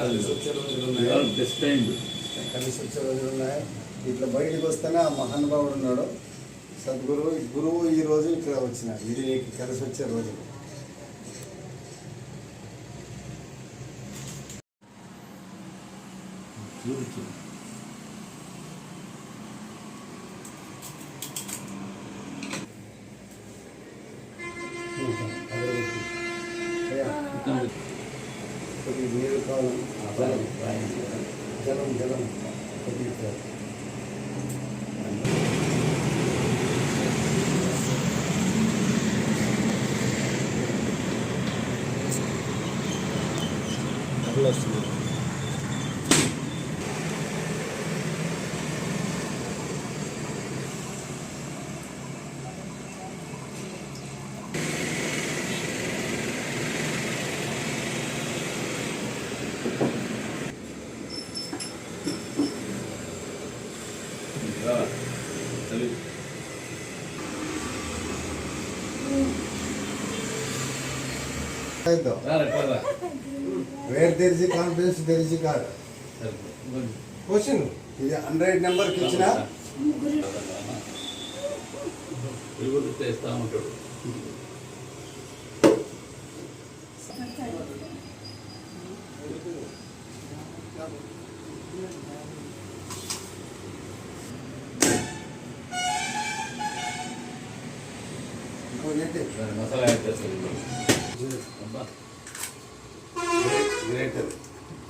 వచ్చే రోజులు ఉన్నాయి వచ్చే రోజులు ఉన్నాయి ఇట్లా బయటికి వస్తేనే ఆ మహానుభావుడు ఉన్నాడు. సద్గురువు గురువు ఈ రోజు ఇక్కడ వచ్చిన ఇది నీకు కలిసి వచ్చే రోజు. అగరబత్తి. ప్రతి నీరు కావాలి జలం జలం కొద్దిగా అట్లా వస్తుంది. వేర్ కాన్ఫిడెన్స్ దేర్ ఇస్ కాదు క్వశ్చన్ ఇది హండ్రెడ్ నెంబర్కి ఇచ్చిన? చేస్తా ఉంటాడు మసాలా యాడ్ గ్రేటర్.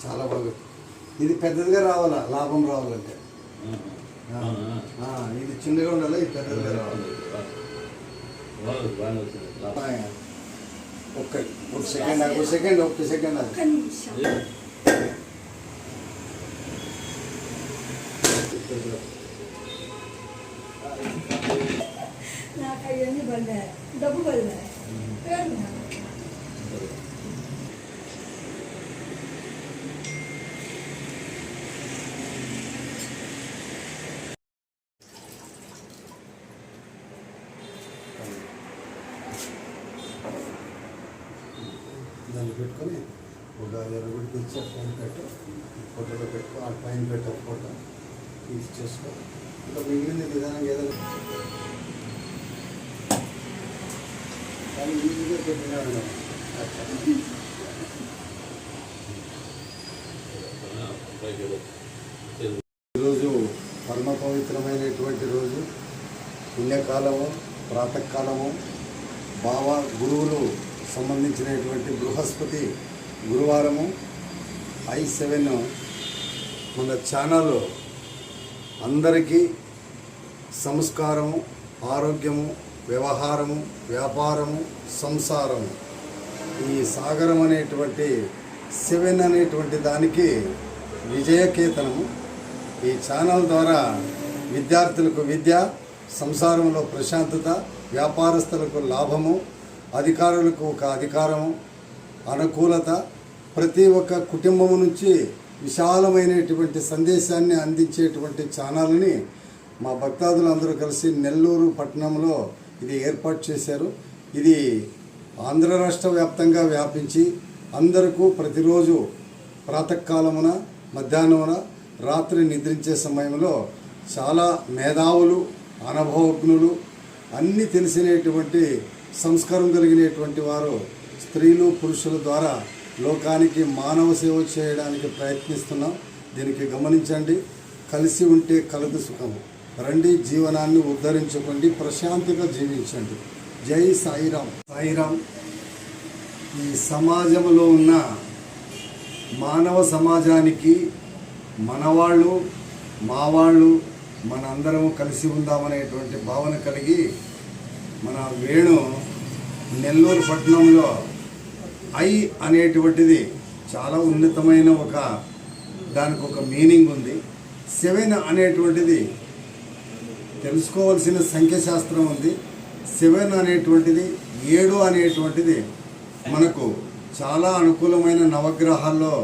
చాలా బాగా. ఇది పెద్దదిగా రావాలా? లాభం రావాలంటే. ఇది చిన్నగా ఉండాలి? ఇది పెద్దదిగా రావాలి? ఒక్క ఒక సెకండ్ ఒక సెకండ్ ఒక్క సెకండ్ నాకు అవన్నీ డబ్బు పడ్డాయి పెట్టుకొని ఒక ఎరగుడి తెచ్చి పైన పెట్టు ఫోటోలో పెట్టుకో ఆ పైన పెట్టు ఫోటో ఇది చేసుకో. ఇంకా మిగిలిన విధానం ఏదైనా కానీ ఈజీగా పెట్టినాడు ఈరోజు పరమ పవిత్రమైనటువంటి రోజు. పుణ్యకాలము ప్రాతకాలము. భావ గురువులు సంబంధించినటువంటి బృహస్పతి గురువారము ఐ సెవెన్ మన ఛానల్ అందరికీ సంస్కారము ఆరోగ్యము వ్యవహారము వ్యాపారము సంసారము. ఈ సాగరం అనేటువంటి సెవెన్ అనేటువంటి దానికి విజయకేతనము. ఈ ఛానల్ ద్వారా విద్యార్థులకు విద్య సంసారంలో ప్రశాంతత వ్యాపారస్తులకు లాభము అధికారులకు ఒక అధికారం అనుకూలత ప్రతి ఒక్క కుటుంబం నుంచి విశాలమైనటువంటి సందేశాన్ని అందించేటువంటి ఛానల్ని మా భక్తాదులు అందరూ కలిసి నెల్లూరు పట్టణంలో ఇది ఏర్పాటు చేశారు. ఇది ఆంధ్ర రాష్ట్ర వ్యాప్తంగా వ్యాపించి అందరికీ ప్రతిరోజు ప్రాతకాలమున మధ్యాహ్నమున రాత్రి నిద్రించే సమయంలో చాలా మేధావులు అనుభవజ్ఞులు అన్నీ తెలిసినటువంటి సంస్కారం కలిగినటువంటి వారు స్త్రీలు పురుషుల ద్వారా లోకానికి మానవ సేవ చేయడానికి ప్రయత్నిస్తున్నాం. దీనికి గమనించండి. కలిసి ఉంటే కలదు సుఖము. రండి జీవనాన్ని ఉద్ధరించుకోండి ప్రశాంతంగా జీవించండి. జై సాయిరాం సాయిరాం ఈ సమాజంలో ఉన్న మానవ సమాజానికి మనవాళ్ళు మావాళ్ళు మనందరం కలిసి ఉందామనేటువంటి భావన కలిగి మన వేణు నెల్లూరు పట్టణంలో ఐ అనేటువంటిది చాలా ఉన్నతమైన ఒక దానికి ఒక మీనింగ్ ఉంది. సెవెన్ అనేటువంటిది తెలుసుకోవాల్సిన సంఖ్యాశాస్త్రం ఉంది. సెవెన్ అనేటువంటిది ఏడు అనేటువంటిది మనకు చాలా అనుకూలమైన నవగ్రహాల్లో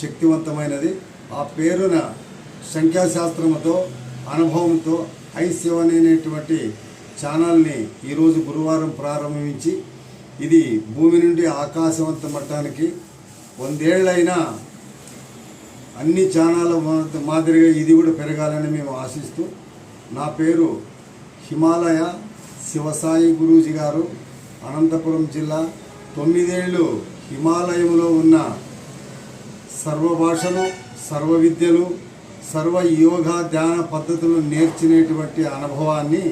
శక్తివంతమైనది. ఆ పేరున సంఖ్యాశాస్త్రముతో అనుభవంతో ఐ సెవెన్ అనేటువంటి ఛానల్ని ఈరోజు గురువారం ప్రారంభించి ఇది భూమి నుండి ఆకాశవంత మట్టానికి వందేళ్ళైనా అన్ని ఛానళ్ళ మా- మాదిరిగా ఇది కూడా పెరగాలని మేము ఆశిస్తూ నా పేరు హిమాలయ శివసాయి గురూజీ గారు. అనంతపురం జిల్లా తొమ్మిదేళ్ళు హిమాలయంలో ఉన్న సర్వ భాషలు సర్వ విద్యలు సర్వ యోగా ధ్యాన పద్ధతులు నేర్చినటువంటి అనుభవాన్ని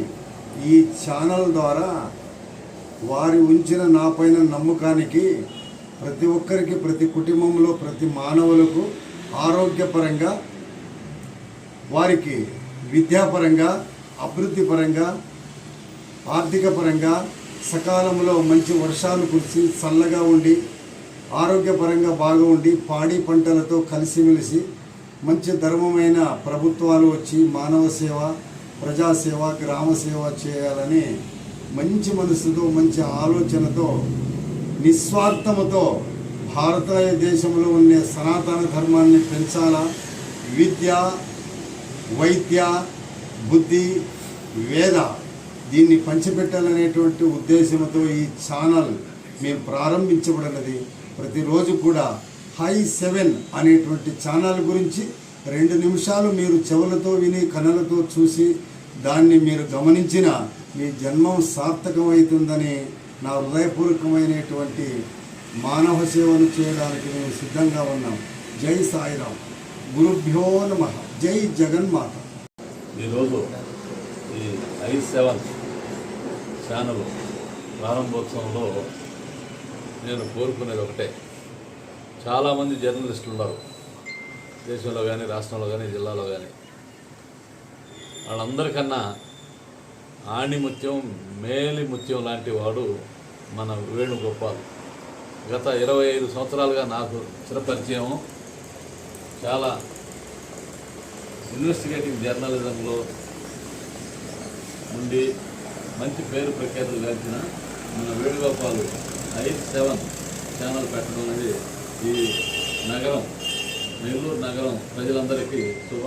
ఈ ఛానల్ ద్వారా వారి ఉంచిన నా పైన నమ్మకానికి ప్రతి ఒక్కరికి ప్రతి కుటుంబంలో ప్రతి మానవులకు ఆరోగ్యపరంగా వారికి విద్యాపరంగా అభివృద్ధి పరంగా ఆర్థిక పరంగా సకాలంలో మంచి వర్షాలు కురిసి చల్లగా ఉండి ఆరోగ్యపరంగా బాగా ఉండి పాడి పంటలతో కలిసిమెలిసి మంచి ధర్మమైన ప్రభుత్వాలు వచ్చి మానవ సేవ ప్రజాసేవ గ్రామ సేవ చేయాలని మంచి మనసుతో మంచి ఆలోచనతో నిస్వార్థముతో భారతదేశంలో ఉండే సనాతన ధర్మాన్ని పెంచాలా? విద్య వైద్య బుద్ధి వేద దీన్ని పంచిపెట్టాలనేటువంటి ఉద్దేశంతో ఈ ఛానల్ మేము ప్రారంభించబడినది. ప్రతిరోజు కూడా హై సెవెన్ అనేటువంటి ఛానల్ గురించి రెండు నిమిషాలు మీరు చెవులతో విని కనులతో చూసి దాన్ని మీరు గమనించిన మీ జన్మం సార్థకమవుతుందని నా హృదయపూర్వకమైనటువంటి మానవ సేవను చేయడానికి మేము సిద్ధంగా ఉన్నాం. జై సాయిరామ్. గురుభ్యో నమ. జై జగన్మాత. ఈరోజు ఈ ఐ సెవెన్ ఛానల్ ప్రారంభోత్సవంలో నేను కోరుకునేది ఒకటే. చాలామంది జర్నలిస్టులు ఉన్నారు దేశంలో కానీ రాష్ట్రంలో కానీ జిల్లాలో కానీ వాళ్ళందరికన్నా ఆణిముత్యం మేలి ముత్యం లాంటి వాడు మన వేణుగోపాల్. గత ఇరవై ఐదు సంవత్సరాలుగా నాకు చిరపరిచయం చాలా ఇన్వెస్టిగేటివ్ జర్నలిజంలో ఉండి మంచి పేరు ప్రఖ్యాతులు గాంచిన మన వేణుగోపాల్ ఐదు సెవెన్ ఛానల్ పెట్టడం అనేది ఈ నగరం నెల్లూరు నగరం ప్రజలందరికీ శుభ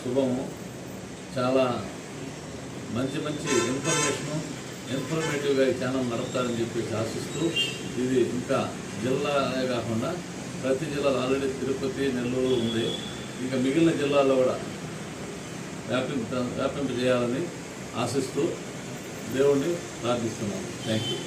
శుభము. చాలా మంచి మంచి ఇన్ఫర్మేషను ఇన్ఫర్మేటివ్గా ఈ ఛానల్ నడుపుతారని చెప్పేసి ఆశిస్తూ ఇది ఇంకా జిల్లాలే కాకుండా ప్రతి జిల్లాలో ఆల్రెడీ తిరుపతి నెల్లూరు ఉంది. ఇంకా మిగిలిన జిల్లాల్లో కూడా వ్యాపింప వ్యాపింపజేయాలని ఆశిస్తూ దేవుణ్ణి ప్రార్థిస్తున్నాను థ్యాంక్ యూ